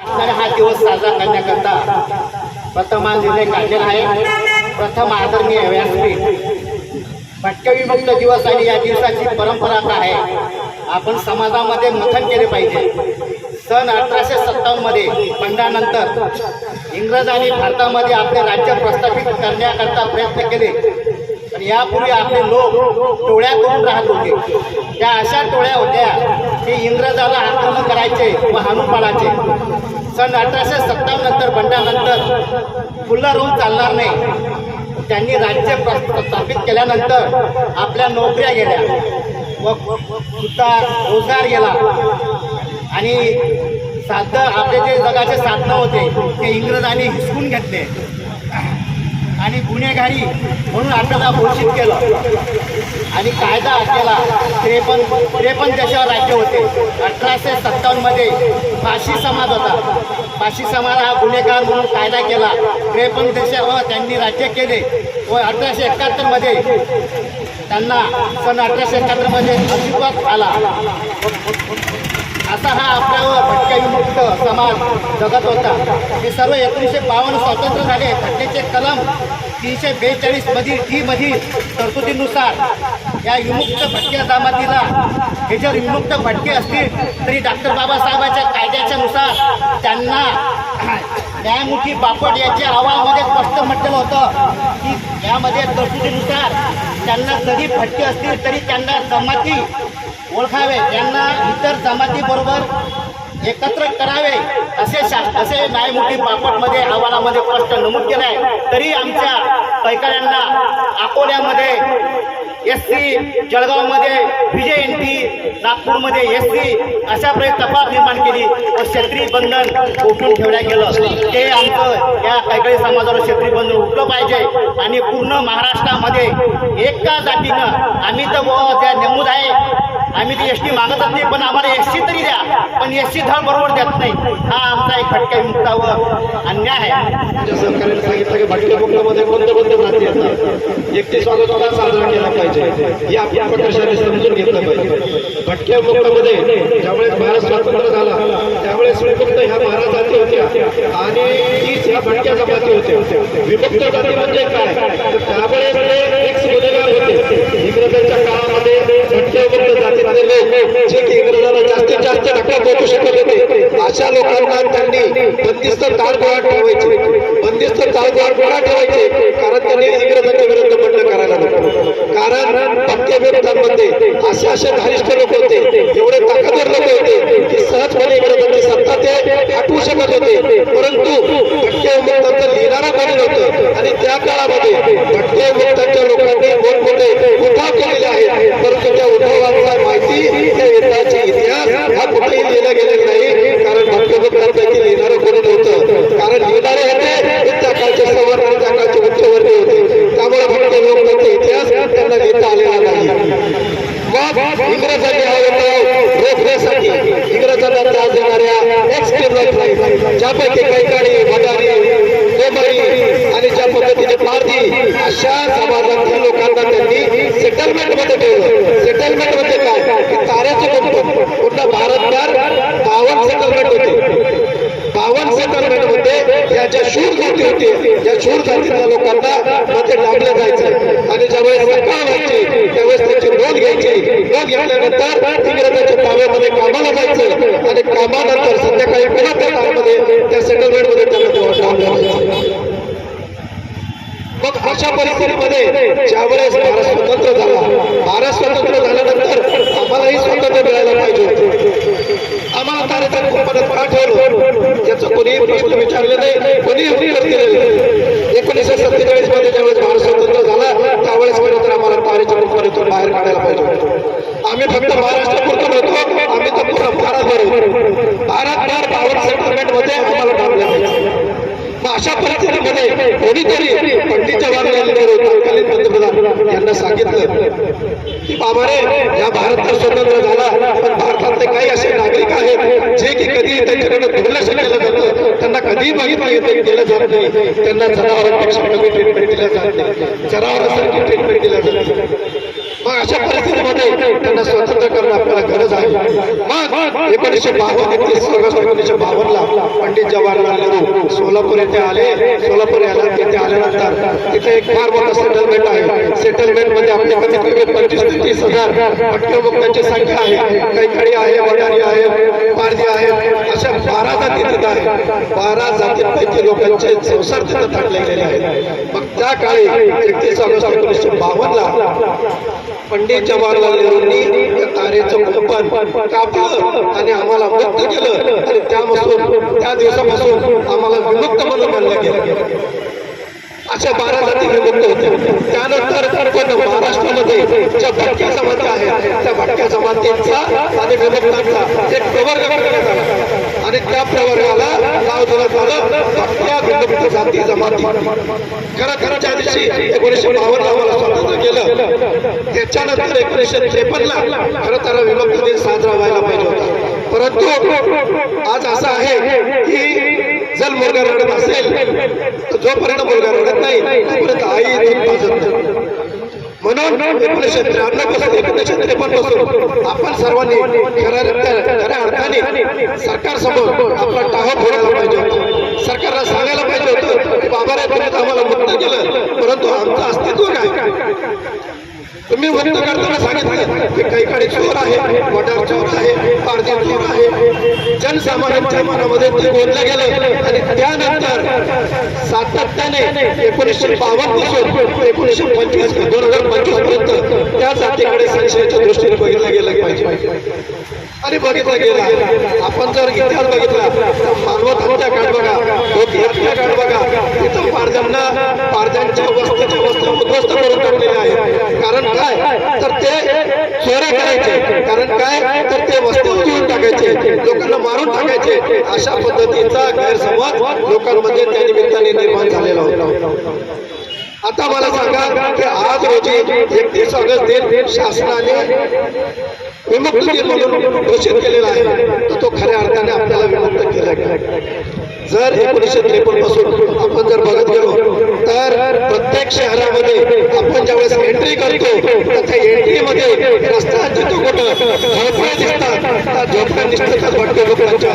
तर हा दिवस साजरा करण्याकरता प्रथम हा निर्णय काढलेला आहे. प्रथम आदरणीय व्यासपीठ. भटकविमुक्त दिवस आणि या दिवसाची परंपरा काय आहे. आपण समाजामध्ये मथन केले पाहिजे. सन अठराशे सत्तावन्नमध्ये बंडानंतर इंग्रजांनी भारतामध्ये आपले राज्य प्रस्थापित करण्याकरता प्रयत्न केले. पण यापूर्वी आपले लोक टोळ्या करून राहत होते. त्या अशा टोळ्या होत्या की इंग्रजाला आक्रमण करायचे व हाणून पाडायचे. सन अठराशे सत्तावन्न नंतर बंडानंतर खुल्ला रूम चालणार नाही. त्यांनी राज्य प्र- स्थापित केल्यानंतर आपल्या नोकऱ्या गेल्या व सुद्धा रोजगार गेला. आणि साधं आपले जे जगाचे साधनं होते ते इंग्रजांनी हिसकून घेतले. आणि गुन्हेगारी म्हणून आपल्याला घोषित केलं. आणि कायदा असलेला त्रेपन्न त्रेपन्न देशावर राज्य होते. अठराशे सत्तावन्नमध्ये फाशी समाज होता. फाशी समाज हा गुन्हेगार म्हणून कायदा केला. त्रेपन्न देशावर त्यांनी राज्य केले. व अठराशे एकाहत्तरमध्ये त्यांना सन अठराशे एकाहत्तरमध्ये अस्तित्वात आला. असा हा आपल्यावर भटक्याविमुक्त समाज जगत होता. हे सर्व एकोणीसशे बावन्न स्वातंत्र्य झाले. घटनेचे कलम तीनशे बेचाळीस मधील डी मधील तरतुदीनुसार या विमुक्त भटक्या जमातीला हे जर विमुक्त भटके असतील तरी डॉक्टर बाबासाहेबांच्या कायद्याच्या नुसार त्यांना न्यायमूर्ती बापट यांच्या अहवालामध्ये स्पष्ट म्हटलेलं होतं की यामध्ये तरतुदीनुसार त्यांना जरी भटके असतील तरी त्यांना जमाती ओळखावे यांना इतर जमातीबरोबर एकत्र करावे असे शास असे न्यायमूर्ती बापटमध्ये अहवालामध्ये स्पष्ट नमूद केलं आहे तरी आमच्या कैकाऱ्यांना अकोल्यामध्ये एस सी जळगावमध्ये विजय एन टी नागपूरमध्ये एस सी अशा प्रकारे तपास निर्माण केली. व क्षेत्रीय बंधन उठून ठेवल्या गेलं. ते आमचं या कैकळी समाजावर क्षेत्रीय बंधन उठलं पाहिजे. आणि पूर्ण महाराष्ट्रामध्ये एका जातीनं आम्ही तर त्या नमूद आहे. आम्ही ती एस टी मागतच नाही पण आम्हाला एस सी तरी द्या. पण एस सी धड बरोबर देत नाही. हा आमचा एक फटका मुक्तावर अन्याय आहे. सरकारने सांगितलं की भटक्या मुक्तामध्ये कोणत्या कोणत्या जाती येतात एकतीस साजरा केला पाहिजे. या आपल्या समजून घेतलं पाहिजे. भटक्या मुक्तामध्ये ज्यावेळेस भारत स्वातंत्र्य झाला त्यावेळेस विमुक्त ह्या बारा जाती होत्या. आणि तीच ह्या भटक्या जमाती होत्या. विमुक्त जाती म्हणजे काय? तर त्यावेळेस एक गुन्हेगार होते. इंग्रजांच्या मुक्त लोक हो, हो, हो, जे की इंग्रजांना जास्तीत जास्त धक्का पोहोचू शकत होते अशा लोकांना त्यांनी बंदिस्त ताळगोळा ठेवायचे बंदिस्त ताळगोळा गोळा ठेवायचे कारण त्यांनी इंग्रजांच्या विरुद्ध बंड करायला नको. कारण भटक्या विरोधांमध्ये असे असे धारिष्ठ लोक होते एवढे ताकदवर लोक होते की सहजपणे इंग्रजांनी सत्ता ते हटवू शकत होते. परंतु भटक्या विमुक्तांचं लिहिणारा कोणी नव्हतं आणि त्या काळामध्ये भटक्या विमुक्तांच्या लोकांनी मोठमोठे उठाव केलेले आहेत परंतु त्या उठावांचा माहिती त्या युद्धाची इतिहास हा कुठेही लिहिला गेलेला नाही कारण भटक्या विमुक्तांपैकी लिहिणारं कोणी नव्हतं कारण लिहिणारे होते ते त्या काळचे सवर्ण आणि त्या काळचे उच्चवर्गीय होते त्यामुळे भटक्या विमुक्तांचा इतिहास त्यांना लिहिता आलेला नाही मग इंग्रजांनी हा उठाव रोखण्यासाठी इंग्रजांना त्रास देणाऱ्या ते कैकाडी भटारी कोमरी आणि ज्या पद्धतीचे पारधी अशा समाजातल्या लोकांना त्यांनी सेटलमेंटमध्ये ठेवलं. सेटलमेंट म्हणजे काय? ताऱ्याचं ताऱ्याचे कुटुंब पूर्ण भारतभर बावन सेटलमेंट होते. बावन सेटलमेंट या ज्या शूर जाती होते या शूर जातीच्या लोकांना मध्ये डांबलं जायचं. आणि ज्यावेळेस सकाळ व्हायची त्यावेळेस त्याची नोंद घ्यायची. नोंद घेतल्यानंतर इंग्रजांच्या ताब्यामध्ये कामाला जायचं. आणि कामानंतर संध्याकाळी पुन्हा त्या काळामध्ये त्या सेटलमेंटमध्ये त्यांना डांबलं जायचं मग अशा परिस्थितीमध्ये ज्यावेळेस भारत स्वतंत्र झाला भारत स्वतंत्र झाल्यानंतर आम्हालाही स्वतंत्र मिळायला पाहिजे होते. आम्हाला तारेचा कुंपणात का ठेवलं याचं कोणीही प्रश्न विचारले नाही कोणीही उत्तर दिले नाही. एकोणीसशे सत्तेचाळीसमध्ये ज्यावेळेस भारत स्वतंत्र झाला त्यावेळेस खरं तर आम्हाला तारेच्या कुंपणातून बाहेर काढायला पाहिजे होतं. आम्ही फक्त महाराष्ट्रापुरतं म्हणतो आम्ही तर पूर्ण भारतभर भारतभर बावन्न सेटलमेंटमध्ये आम्हाला डांबलं पाहिजे मग अशा परिस्थितीमध्ये कोणीतरी पंडित जवाहरलाल नेहरू तत्कालीन पंतप्रधान यांना सांगितलं की बाबा रे या भारत स्वतंत्र झाला पण भारतातले काही असे नागरिक आहेत जे की कधी त्यांच्याकडे दुर्लक्ष केलं जातं त्यांना कधीही बघितलं केलं जात नाही. त्यांना जनावरांपेक्षा ट्रीटमेंट दिलं जात नाही. जनावरांसारखी ट्रीटमेंट दिल्या जाते मग अशा परिस्थितीमध्ये त्यांना स्वतंत्र करणं आपल्याला गरज आहे. मग एकोणीसशे बावन्न एकतीस ऑगस्ट एकोणीसशे बावन्नला पंडित जवाहरलाल नेहरू सोलापूर येथे आले सोलापूर याला तिथे आल्यानंतर तिथे एक फार मोठा सेटलमेंट आहे सेटलमेंटमध्ये आपले कमीत कमी पंचवीस ते तीस हजार भटक्या संख्या आहे कैखडी आहे वडारी आहे पारधी आहे अशा बारा जाती तिथं आहेत बारा जातींपैकी लोकांचे संसार तिथं ताणले गेले आहेत मग त्या काळी एकतीस ऑगस्ट एकोणीसशे बावन्नला पंडित जवाहरलाल नेहरूंनी तारेचं कुंपण कापलं आणि आम्हाला मुक्त केलं. आणि त्यापासून त्या दिवसापासून आम्हाला विमुक्त म्हणून मानलं गेलं. अशा बारा जाती विमुक्त होते. त्यानंतर पण महाराष्ट्रामध्ये ज्या भटक्या समाज आहे त्या भटक्या समाजांचा आणि विमुक्तांचा एक प्रवर्ग करण्यात आला. आणि त्या प्रवर्गाला नाव देण्यात आलं भटक्या विमुक्त जाती जमाती. खरं खरं त्या दिवशी एकोणीसशे बावन्न आम्हाला केलं. त्याच्यानंतर एकोणीसशे त्रेपन्नला खरं तर विमुक्त दिन साजरा व्हायला पाहिजे होता. परंतु आज असं आहे की जर मुलगा रडत असेल तर जोपर्यंत मुलगा रडत नाही तोपर्यंत आई दूध पाजत म्हणून एकोणीसशे त्र्याण्णवपासून एकोणीसशे त्रेपन्नपासून आपण सर्वांनी खऱ्या खऱ्या अर्थाने सरकार समोर आपला टाहो फोडायला पाहिजे होता. सरकारला सांगायला पाहिजे होतं. की बाबा आम्हाला मुक्त केलं. परंतु आमचं अस्तित्व काय? तुम्ही मुक्त करताना सांगितलं की काही काळी चोर आहे वडार चोर आहे पारधी चोर आहे. जनसामान्यांच्या मनामध्ये ते बोललं गेलं. आणि त्यानंतर सातत्याने एकोणीसशे बावन्नपासून एकोणीसशे पंचवीस दोन हजार पंचवीसपर्यंत त्या जातीकडे संशयाच्या दृष्टीने बघितलं गेलं पाहिजे. आणि बघितलं गेलं. आपण जर इतिहास बघितला तर मानवत हत्या काढ बघा लोक हत्या काढ बघा. इथं पारजांना पारजांच्या वस्तीच्या वस्तू उद्ध्वस्त करून टाकलेल्या आहेत. कारण काय? तर ते चोऱ्या करायचे. कारण काय? तर ते वस्तू घेऊन टाकायचे. लोकांना मारून टाकायचे. अशा पद्धतीचा गैरसमज लोकांमध्ये त्या निमित्ताने निर्माण झालेला होता. आता मला सांगा की आज रोजी एकतीस ऑगस्ट दिन शासनाने विमुक्त दिन म्हणून घोषित केलेला आहे. तर तो खऱ्या अर्थाने आपल्याला विमुक्त केला गेला. जर एकोणीसशे त्रेपन्नपासून आपण जर बघत गेलो तर प्रत्येक शहरामध्ये आपण ज्यावेळेस एंट्री करतो तर त्या एंट्रीमध्ये रस्ता जिथं कुठं झोपड्या दिसतात त्या झोपड्या दिसतात भटक्या लोकांच्या